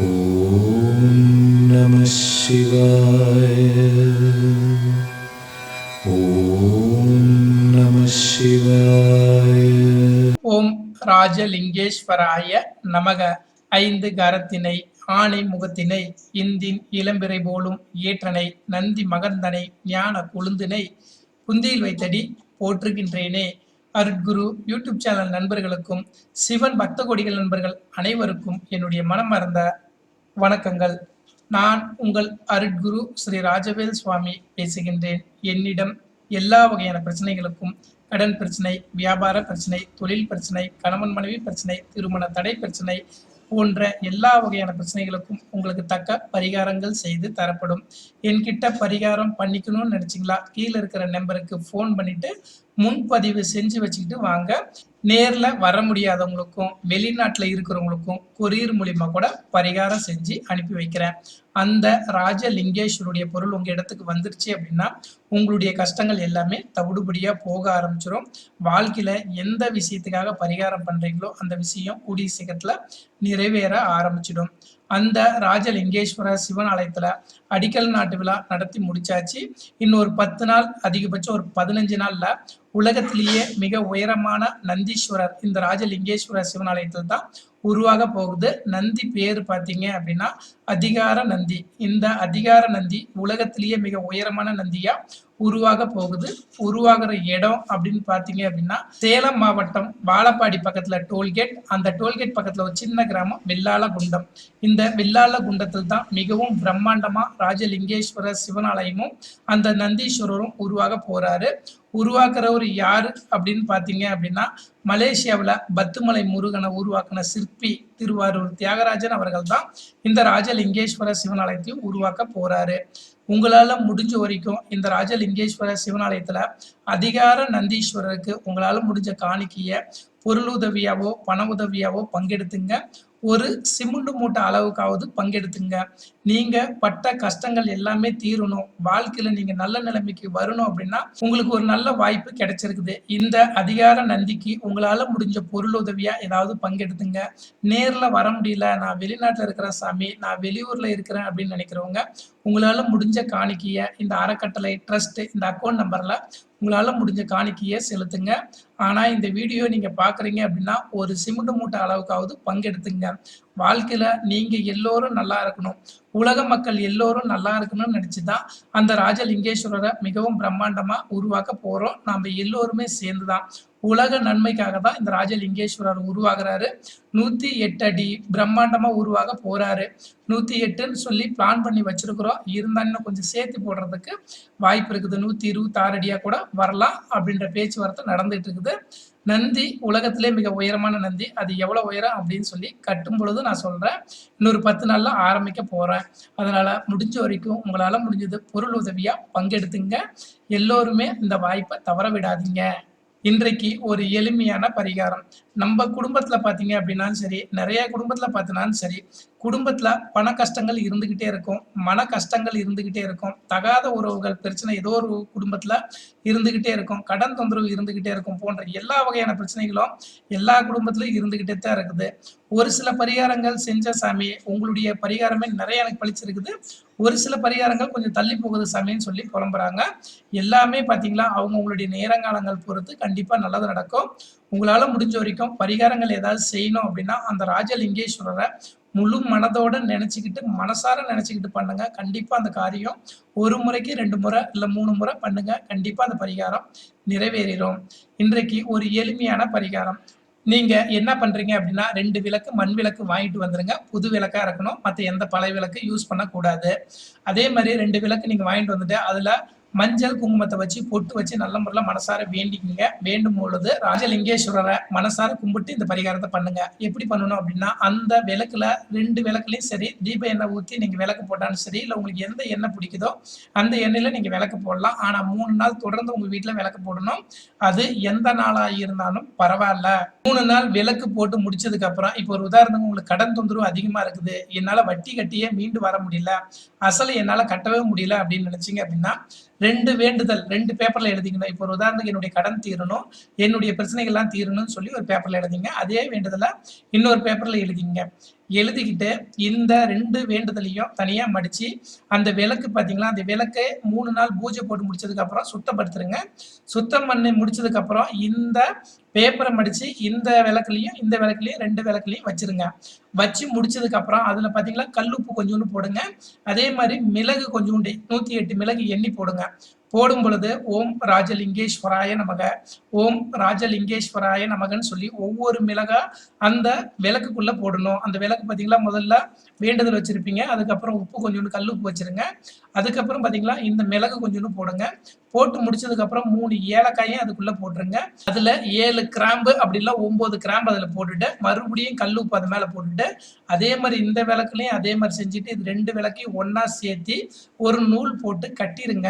ஓம் நம சிவாய ஓம் நம சிவாய ஓம் ராஜலிங்கேஸ்வராய நமக. ஐந்து கரத்தினை ஆணை முகத்தினை இந்தின் இளம்பிறை போலும் ஏற்றனை நந்தி மகந்தனை ஞான குழுந்தினை குந்தியில் வைத்தடி போற்றுகின்றேனே. அருட்குரு யூடியூப் சேனல் நண்பர்களுக்கும் சிவன் பக்த கோடிகள் நண்பர்கள் அனைவருக்கும் என்னுடைய மனம் வணக்கங்கள். நான் உங்கள் அருட்குரு ஸ்ரீ ராஜவேல் சுவாமி பேசுகின்றேன். என்னிடம் எல்லா வகையான பிரச்சனைகளுக்கும் கடன் பிரச்சனை வியாபார பிரச்சனை தொழில் பிரச்சனை கணவன் மனைவி பிரச்சனை திருமண தடை பிரச்சனை போன்ற எல்லா வகையான பிரச்சனைகளுக்கும் உங்களுக்கு தக்க பரிகாரங்கள் செய்து தரப்படும். என்கிட்ட பரிகாரம் பண்ணிக்கணும்னு நினச்சிங்களா? கீழே இருக்கிற நம்பருக்கு ஃபோன் பண்ணிட்டு முன்பதிவு செஞ்சு வச்சுக்கிட்டு வாங்க. நேரில் வர முடியாதவங்களுக்கும் வெளிநாட்டில் இருக்கிறவங்களுக்கும் கொரியர் மூலிமா கூட பரிகாரம் செஞ்சு அனுப்பி வைக்கிறேன். அந்த ராஜலிங்கேஸ்வருடைய பொருள் உங்கள் இடத்துக்கு வந்துருச்சு அப்படின்னா உங்களுடைய கஷ்டங்கள் எல்லாமே தவிடுபடியாக போக ஆரம்பிச்சிடும் வாழ்க்கையில் எந்த விஷயத்துக்காக பரிகாரம் பண்ணுறீங்களோ அந்த விஷயம் கூடிய சீக்கிரத்தில் நிறைவேற ஆரம்பிச்சிடும். அந்த ராஜலிங்கேஸ்வர சிவன் ஆலயத்தில் அடிக்கல் நாட்டு விழா நடத்தி முடிச்சாச்சு. இன்னொரு பத்து நாள் அதிகபட்சம் ஒரு பதினஞ்சு நாளில் உலகத்திலேயே மிக உயரமான நந்தீஸ்வரர் இந்த ராஜலிங்கேஸ்வரர் சிவனாலயத்தில் தான் உருவாக போகுது. நந்தி பேர் பார்த்தீங்க அப்படின்னா அதிகார நந்தி. இந்த அதிகார நந்தி உலகத்திலேயே மிக உயரமான நந்தியா உருவாக போகுது. உருவாகிற இடம் அப்படின்னு பார்த்தீங்க அப்படின்னா சேலம் மாவட்டம் வாழப்பாடி பக்கத்துல டோல்கேட். அந்த டோல்கேட் பக்கத்துல ஒரு சின்ன கிராமம் வெள்ளாள குண்டம். இந்த வெள்ளாள குண்டத்தில் தான் மிகவும் பிரம்மாண்டமா ராஜலிங்கேஸ்வரர் சிவனாலயமும் அந்த நந்தீஸ்வரரும் உருவாக போறாரு. உருவாக்குறவர் யார் அப்படின்னு பார்த்தீங்க அப்படின்னா மலேசியாவில் பத்துமலை முருகனை உருவாக்கின சிற்பி திருவாரூர் தியாகராஜன் அவர்கள் தான் இந்த ராஜலிங்கேஸ்வர சிவனாலயத்தையும் உருவாக்க போறாரு. உங்களால் முடிஞ்ச வரைக்கும் இந்த ராஜலிங்கேஸ்வர சிவனாலயத்தில் அதிகார நந்தீஸ்வரருக்கு உங்களால் முடிஞ்ச காணிக்கையை பொருள் உதவியாவோ பண உதவியாவோ பங்கெடுத்துங்க. ஒரு சிமுண்டு மூட்டை அளவுக்காவது பங்கெடுத்துங்க. நீங்க பட்ட கஷ்டங்கள் எல்லாமே தீரணும். வாழ்க்கையில நீங்க நல்ல நிலைமைக்கு வரணும் அப்படின்னா உங்களுக்கு ஒரு நல்ல வாய்ப்பு கிடைச்சிருக்குது. இந்த அதிகார நந்திக்கு உங்களால முடிஞ்ச பொருள் உதவியா ஏதாவது பங்கெடுத்துங்க. நேர்ல வர முடியல. நான் வெளிநாட்டுல இருக்கிறேன் சாமி நான் வெளியூர்ல இருக்கிறேன் அப்படின்னு நினைக்கிறவங்க உங்களால முடிஞ்ச காணிக்கைய இந்த அறக்கட்டளை ட்ரஸ்ட் இந்த அக்கௌண்ட் நம்பர்ல உங்களால் முடிஞ்ச காணிக்கையே செலுத்துங்க. ஆனால் இந்த வீடியோ நீங்கள் பார்க்குறீங்க அப்படின்னா ஒரு சிமெண்ட் மூட்டை அளவுக்காவது பங்கெடுத்துங்க. வாழ்க்கையில் நீங்கள் எல்லோரும் நல்லா இருக்கணும். உலக மக்கள் எல்லோரும் நல்லா இருக்கணும்னு நினச்சி தான் அந்த ராஜலிங்கேஸ்வரரை மிகவும் பிரம்மாண்டமாக உருவாக்க போகிறோம் நாம் எல்லோருமே சேர்ந்து தான் உலக நன்மைக்காக தான் இந்த ராஜலிங்கேஸ்வரர் உருவாகிறாரு. நூத்தி எட்டு அடி பிரம்மாண்டமா உருவாக போறாரு. நூத்தி எட்டுன்னு சொல்லி பிளான் பண்ணி வச்சிருக்கிறோம். இருந்தால் இன்னும் கொஞ்சம் சேர்த்து போடுறதுக்கு வாய்ப்பு இருக்குது. நூத்தி இருபத்தி ஆறு அடியா கூட வரலாம் அப்படின்ற பேச்சுவார்த்தை நடந்துட்டு இருக்குது. நந்தி உலகத்திலே மிக உயரமான நந்தி. அது எவ்வளவு உயரம் அப்படின்னு சொல்லி கட்டும் பொழுது நான் சொல்றேன். இன்னொரு பத்து நாள்ல ஆரம்பிக்க போறேன். அதனால முடிஞ்ச வரைக்கும் உங்களால முடிஞ்சது பொருள் உதவியா பங்கெடுத்துங்க. எல்லோருமே இந்த வாய்ப்பை தவற விடாதீங்க. இன்றைக்கு ஒரு எளிமையான பரிகாரம். நம்ம குடும்பத்துல பாத்தீங்க அப்படின்னாலும் சரி நிறைய குடும்பத்துல பார்த்தினாலும் சரி குடும்பத்தில் பண கஷ்டங்கள் இருந்துக்கிட்டே இருக்கும் மன கஷ்டங்கள் இருந்துக்கிட்டே இருக்கும் தகாத உறவுகள் பிரச்சனை ஏதோ ஒரு குடும்பத்தில் இருந்துக்கிட்டே இருக்கும் கடன் தொந்தரவு இருந்துக்கிட்டே இருக்கும் போன்ற எல்லா வகையான பிரச்சனைகளும் எல்லா குடும்பத்திலும் இருந்துக்கிட்டே தான் இருக்குது. ஒரு சில பரிகாரங்கள் செஞ்ச சாமி உங்களுடைய பரிகாரமே நிறைய எனக்கு பழிச்சிருக்குது. ஒரு சில பரிகாரங்கள் கொஞ்சம் தள்ளி போகுது சாமின்னு சொல்லி புலம்புறாங்க. எல்லாமே பார்த்தீங்களா அவங்கவுங்களுடைய நேரங்காலங்கள் பொறுத்து கண்டிப்பாக நல்லது நடக்கும். உங்களால் முடிஞ்ச வரைக்கும் பரிகாரங்கள் ஏதாவது செய்யணும் அப்படின்னா அந்த ராஜலிங்கேஸ்வரரை முழு மனதோட நினைச்சுக்கிட்டு மனசார நினைச்சுக்கிட்டு பண்ணுங்க. கண்டிப்பா அந்த காரியம் ஒரு முறைக்கு ரெண்டு முறை இல்ல மூணு முறை பண்ணுங்க. கண்டிப்பா அந்த பரிகாரம் நிறைவேறிடும் இன்றைக்கு ஒரு எளிமையான பரிகாரம். நீங்க என்ன பண்றீங்க அப்படின்னா ரெண்டு விளக்கு மண் விளக்கு வாங்கிட்டு வந்துருங்க. புது விளக்கா இருக்கணும். மற்ற எந்த பழைய விளக்கு யூஸ் பண்ணக்கூடாது. அதே மாதிரி ரெண்டு விளக்கு நீங்க வாங்கிட்டு வந்துட்டு அதுல மஞ்சள் குங்குமத்தை வச்சு பொட்டு வச்சு நல்ல முறையில் மனசார வேண்டிக்கிங்க. வேண்டும் பொழுது ராஜலிங்கேஸ்வரரை மனசார கும்பிட்டு இந்த பரிகாரத்தை பண்ணுங்க. எப்படி பண்ணணும் அப்படின்னா அந்த விளக்குல ரெண்டு விளக்குலையும் சரி தீப எண்ணெய் ஊற்றி நீங்கள் விளக்கு போட்டாலும் சரி இல்லை உங்களுக்கு எந்த எண்ணெய் பிடிக்குதோ அந்த எண்ணெயில் நீங்கள் விளக்கு போடலாம். ஆனால் மூணு நாள் தொடர்ந்து உங்கள் வீட்டில் விளக்கு போடணும். அது எந்த நாளாக இருந்தாலும் பரவாயில்ல. மூணு நாள் விளக்கு போட்டு முடிச்சதுக்கு அப்புறம் இப்போ ஒரு உதாரணத்துக்கு உங்களுக்கு கடன் தொந்தரவு அதிகமாக இருக்குது. என்னால் வட்டி கட்டியே மீண்டு வர முடியல. அசலை என்னால் கட்டவே முடியல அப்படின்னு நினச்சிங்க அப்படின்னா ரெண்டு வேண்டுதல் ரெண்டு பேப்பர்ல எழுதிக்கணும். இப்போ ஒரு உதாரணத்துக்கு என்னுடைய கடன் தீரணும் என்னுடைய பிரச்சனைகள்லாம் தீரணும்னு சொல்லி ஒரு பேப்பர்ல எழுதிங்க. அதே வேண்டுதலை இன்னொரு பேப்பர்ல எழுதிங்க. எழுதிக்கிட்டு இந்த ரெண்டு வேண்டுதலையும் தனியாக மடித்து அந்த விளக்கு பார்த்தீங்களா அந்த விளக்கை மூணு நாள் பூஜை போட்டு முடிச்சதுக்கப்புறம் சுத்தப்படுத்துருங்க. சுத்தம் பண்ணி முடிச்சதுக்கப்புறம் இந்த பேப்பரை மடித்து இந்த விளக்குலையும் இந்த விளக்குலையும் ரெண்டு விளக்குலையும் வச்சிருங்க. வச்சு முடிச்சதுக்கப்புறம் அதில் பார்த்தீங்களா கல் கல்லுப்பு கொஞ்சோண்டு போடுங்க. அதே மாதிரி மிளகு கொஞ்சோண்டு நூற்றி எட்டு மிளகு எண்ணி போடுங்க. போடும் பொழுது ஓம் ராஜலிங்கேஸ்வராய நமக. ஓம் ராஜலிங்கேஸ்வராய நமகன்னு சொல்லி ஒவ்வொரு மிளகா அந்த விளக்குக்குள்ள போடணும். அந்த விளக்கு பார்த்தீங்களா முதல்ல வேண்டுதல் வச்சிருப்பீங்க. அதுக்கப்புறம் உப்பு கொஞ்சோண்டு கல் உப்பு வச்சிருங்க. அதுக்கப்புறம் பார்த்தீங்களா இந்த மிளகு கொஞ்சோண்டு போடுங்க. போட்டு முடிச்சதுக்கப்புறம் மூணு ஏலக்காயும் அதுக்குள்ள போட்டுருங்க. அதுல ஏழு கிராம்பு அப்படிலாம் இல்ல ஒன்பது கிராம்பு அதில் போட்டுட்டு மறுபடியும் கல் உப்பு அது மேலே போட்டுட்டு அதே மாதிரி இந்த விளக்குலையும் அதே மாதிரி செஞ்சுட்டு இது ரெண்டு விளக்கையும் ஒன்றா சேர்த்தி ஒரு நூல் போட்டு கட்டிருங்க.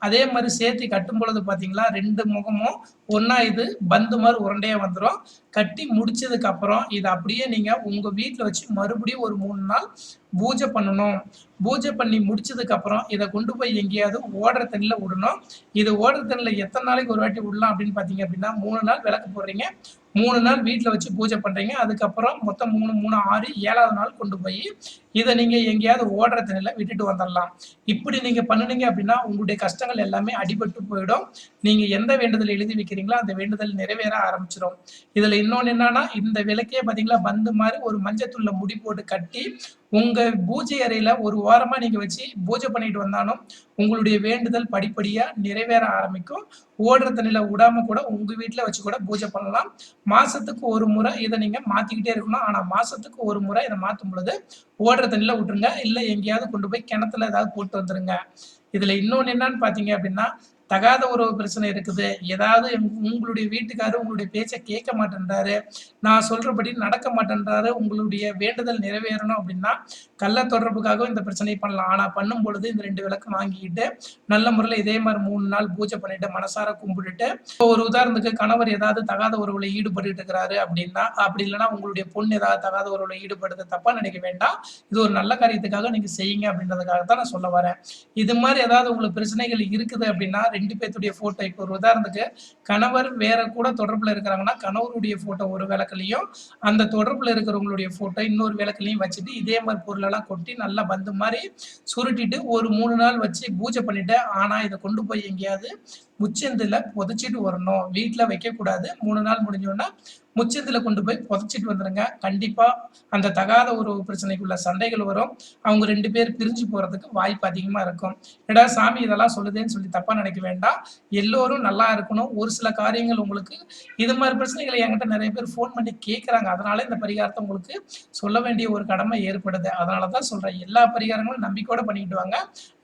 அதே மாதிரி சேர்த்து கட்டும் பொழுது பார்த்தீங்களா ரெண்டு முகமும் ஒன்றா இது பந்து மாதிரி உருண்டையாக வந்துடும் கட்டி முடிச்சதுக்கு அப்புறம் இதை அப்படியே நீங்கள் உங்கள் வீட்டில் வச்சு மறுபடியும் ஒரு மூணு நாள் பூஜை பண்ணணும். பூஜை பண்ணி முடிச்சதுக்கு அப்புறம் இதை கொண்டு போய் எங்கேயாவது ஓடுற தண்ணியில் விடணும். இது ஓடுற தண்ணியில் எத்தனை நாளைக்கு ஒரு வாட்டி விடலாம் அப்படின்னு பார்த்தீங்க அப்படின்னா மூணு நாள் விளக்கு போடுறீங்க. மூணு நாள் வீட்டில் வச்சு பூஜை பண்ணுறீங்க அதுக்கப்புறம் மொத்தம் மூணு மூணு ஆறு ஏழாவது நாள் கொண்டு போய் இதை நீங்கள் எங்கேயாவது ஓடுற தண்ணியில் விட்டுட்டு வந்துடலாம். இப்படி நீங்கள் பண்ணுனீங்க அப்படின்னா உங்களுடைய கஷ்டங்கள் எல்லாமே அடிபட்டு போயிடும். நீங்கள் எந்த வேண்டுதல் எழுதி வைக்கிறீங்களோ அந்த வேண்டுதல் நிறைவேற ஆரம்பிச்சிடும் இதில் இன்னொன்று என்னன்னா இந்த விளக்கே பார்த்தீங்களா பந்து மாதிரி ஒரு மஞ்சத்துள்ள முடி போட்டு கட்டி உங்க பூஜை அறையில ஒரு வாரமா நீங்க வச்சு பூஜை பண்ணிட்டு வந்தாலும் உங்களுடைய வேண்டுதல் படிப்படியா நிறைவேற ஆரம்பிக்கும். ஓடுற தண்ணியில விடாம கூட உங்க வீட்டுல வச்சு கூட பூஜை பண்ணலாம். மாசத்துக்கு ஒரு முறை இதை நீங்க மாத்திக்கிட்டே இருக்கணும். ஆனா மாசத்துக்கு ஒரு முறை இதை மாத்தும் பொழுது ஓடுற தண்ணியில விட்டுருங்க. இல்ல எங்கேயாவது கொண்டு போய் கிணத்துல ஏதாவது போட்டு வந்துருங்க. இதுல இன்னொன்னு என்னன்னு பாத்தீங்க அப்படின்னா தகாத உறவு பிரச்சனை இருக்குது. ஏதாவது உங்களுடைய வீட்டுக்காரர் உங்களுடைய பேச்சை கேட்க மாட்டேன்றாரு. நான் சொல்றபடி நடக்க மாட்டேன்றாரு. உங்களுடைய வேண்டுதல் நிறைவேறணும் அப்படின்னா கள்ள தொடர்புக்காகவும் இந்த பிரச்சனையை பண்ணலாம். ஆனால் பண்ணும் பொழுது இந்த ரெண்டு விளக்கு வாங்கிக்கிட்டு நல்ல முறையில் இதே மாதிரி மூணு நாள் பூஜை பண்ணிட்டு மனசார கும்பிட்டுட்டு ஒரு உதாரணத்துக்கு கணவர் ஏதாவது தகாத உறவுல ஈடுபட்டு இருக்கிறாரு அப்படின்னா அப்படி இல்லைன்னா உங்களுடைய பொண்ணு ஏதாவது தகாத உறவுல ஈடுபடுறது தப்பா நினைக்க வேண்டாம். இது ஒரு நல்ல காரியத்துக்காக நீங்க செய்யுங்க அப்படின்றதுக்காக தான் நான் சொல்ல வரேன். இது மாதிரி ஏதாவது உங்களுக்கு பிரச்சனைகள் இருக்குது அப்படின்னா ரெண்டு பேர்த்துடைய ஃபோட்டோ இப்போ ஒரு உதாரணத்துக்கு கணவர் வேற கூட தொடர்பில் இருக்கிறாங்கன்னா கணவருடைய ஃபோட்டோ ஒரு விளக்குலையும் அந்த தொடர்பில் இருக்கிறவங்களுடைய ஃபோட்டோ இன்னொரு விளக்குலையும் வச்சுட்டு இதே மாதிரி பொருளெல்லாம் கொட்டி நல்லா பந்து மாதிரி சுருட்டிட்டு ஒரு மூணு நாள் வச்சு பூஜை பண்ணிட்டு ஆனால் இதை கொண்டு போய் எங்கேயாவது உச்சந்தில் புதைச்சிட்டு வரணும். வீட்டில் வைக்கக்கூடாது. மூணு நாள் முடிஞ்சோன்னா முச்சத்தில் கொண்டு போய் புதைச்சிட்டு வந்துருங்க. கண்டிப்பாக அந்த தகாத ஒரு பிரச்சனைக்குள்ள சண்டைகள் வரும். அவங்க ரெண்டு பேர் பிரிஞ்சு போகிறதுக்கு வாய்ப்பு அதிகமாக இருக்கும். எடா சாமி இதெல்லாம் சொல்லுதேன்னு சொல்லி தப்பாக நினைக்க வேண்டாம். எல்லோரும் நல்லா இருக்கணும். ஒரு சில காரியங்கள் உங்களுக்கு இது மாதிரி பிரச்சனைகளை என்கிட்ட நிறைய பேர் ஃபோன் பண்ணி கேட்குறாங்க அதனால இந்த பரிகாரத்தை உங்களுக்கு சொல்ல வேண்டிய ஒரு கடமை ஏற்படுது. அதனாலதான் சொல்கிறேன் எல்லா பரிகாரங்களும் நம்பிக்கையோடு பண்ணிக்கிட்டு வாங்க.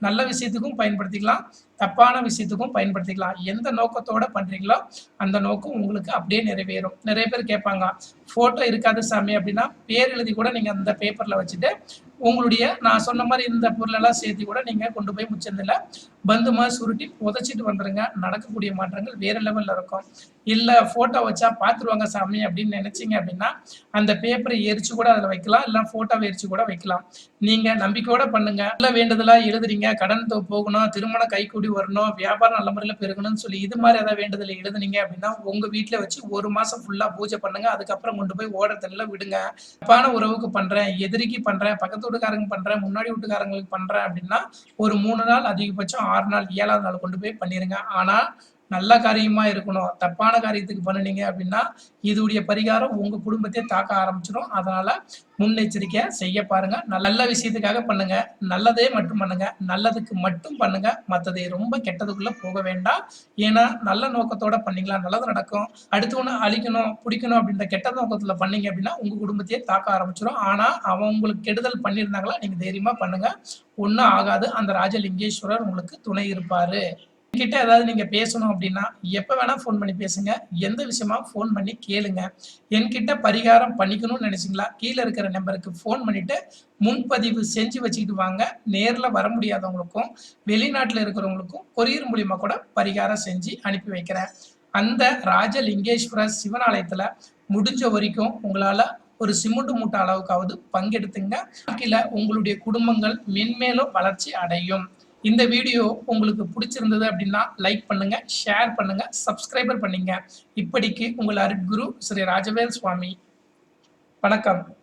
நல்ல விஷயத்துக்கும் பயன்படுத்திக்கலாம். தப்பான விஷயத்துக்கும் பயன்படுத்திக்கலாம். எந்த நோக்கத்தோட பண்றீங்களோ அந்த நோக்கம் உங்களுக்கு அப்படியே நிறைவேறும். நிறைய பேர் கேட்பாங்க ஃபோட்டோ இருக்காது சாமி அப்படின்னா பேர் எழுதி கூட நீங்கள் அந்த பேப்பரில் வச்சுட்டு உங்களுடைய நான் சொன்ன மாதிரி இந்த பொருளெல்லாம் சேர்த்து கூட நீங்கள் கொண்டு போய் முச்சந்தில பந்துமாக சுருட்டி புதைச்சிட்டு வந்துடுங்க நடக்கக்கூடிய மாற்றங்கள் வேற லெவலில் இருக்கும். இல்லை ஃபோட்டோ வச்சா பார்த்துருவாங்க சாமி அப்படின்னு நினச்சிங்க அப்படின்னா அந்த பேப்பரை எரிச்சு கூட அதில் வைக்கலாம். இல்லை ஃபோட்டோவை எரிச்சு கூட வைக்கலாம். நீங்கள் நம்பிக்கையோட பண்ணுங்க. நல்ல வேண்டுதலாக எழுதுறீங்க. கடன் போகணும். திருமணம் கைக்கூடி வரணும். வியாபாரம் நல்ல முறையில் பெருகணும்னு சொல்லி இது மாதிரி ஏதாவது வேண்டுதலை எழுதுனீங்க அப்படின்னா உங்கள் வீட்டில் வச்சு ஒரு மாதம் ஃபுல்லாக பூஜை பண்ணுங்கள் அதுக்கப்புறம் கொண்டு போய் ஓடத்துல விடுங்க. தப்பான உறவுக்கு பண்றேன் எதிரிக்கு பண்றேன் பக்கத்து வீட்டுக்காரங்க பண்றேன் முன்னாடி வீட்டுக்காரங்களுக்கு பண்றேன் அப்படின்னா ஒரு மூணு நாள் அதிகபட்சம் ஆறு நாள் ஏழாவது நாள் கொண்டு போய் பண்ணிருங்க. ஆனா நல்ல காரியமா இருக்கணும். தப்பான காரியத்துக்கு பண்ணுனீங்க அப்படின்னா இதுடைய பரிகாரம் உங்க குடும்பத்தை தாக்க ஆரம்பிச்சிடும் அதனால முன்னெச்சரிக்கை செய்ய பாருங்க. நல்ல விஷயத்துக்காக பண்ணுங்க. நல்லதே மட்டும் பண்ணுங்க. நல்லதுக்கு மட்டும் பண்ணுங்க. மற்றதை ரொம்ப கெட்டதுக்குள்ள போக வேண்டாம். ஏன்னா நல்ல நோக்கத்தோட பண்ணீங்களா நல்லது நடக்கும். அடுத்து ஒன்று அழிக்கணும் பிடிக்கணும் அப்படின்ற கெட்ட நோக்கத்துல பண்ணீங்க அப்படின்னா உங்க குடும்பத்தையே தாக்க ஆரம்பிச்சிடும் ஆனா அவங்க உங்களுக்கு கெடுதல் பண்ணியிருந்தாங்களா நீங்க தைரியமா பண்ணுங்க. ஒன்றும் ஆகாது. அந்த ராஜலிங்கேஸ்வரர் உங்களுக்கு துணை இருப்பாரு. கிட்ட ஏதாவது நீங்க பேசணும் அப்படின்னா எப்ப வேணா ஃபோன் பண்ணி பேசுங்க. எந்த விஷயமா ஃபோன் பண்ணி கேளுங்க. என்கிட்ட பரிகாரம் பண்ணிக்கணும்னு நினைச்சீங்களா? கீழே இருக்கிற நம்பருக்கு ஃபோன் பண்ணிட்டு முன்பதிவு செஞ்சு வச்சுக்கிட்டு வாங்க. நேரில் வர முடியாதவங்களுக்கும் வெளிநாட்டில் இருக்கிறவங்களுக்கும் கொரியர் மூலியமா கூட பரிகாரம் செஞ்சு அனுப்பி வைக்கிறேன். அந்த ராஜலிங்கேஸ்வர சிவனாலயத்துல முடிஞ்ச வரைக்கும் உங்களால ஒரு சிமெண்ட் மூட்டை அளவுக்காவது பங்கெடுத்துங்க. வாழ்க்கையில் உங்களுடைய குடும்பங்கள் மென்மேலும் வளர்ச்சி அடையும். இந்த வீடியோ உங்களுக்கு பிடிச்சிருந்தது அப்படின்னா லைக் பண்ணுங்க ஷேர் பண்ணுங்க சப்ஸ்கிரைபர் பண்ணீங்க. இப்படிக்கு உங்கள் அருட்குரு ஸ்ரீ ராஜவேல் சுவாமி. வணக்கம்.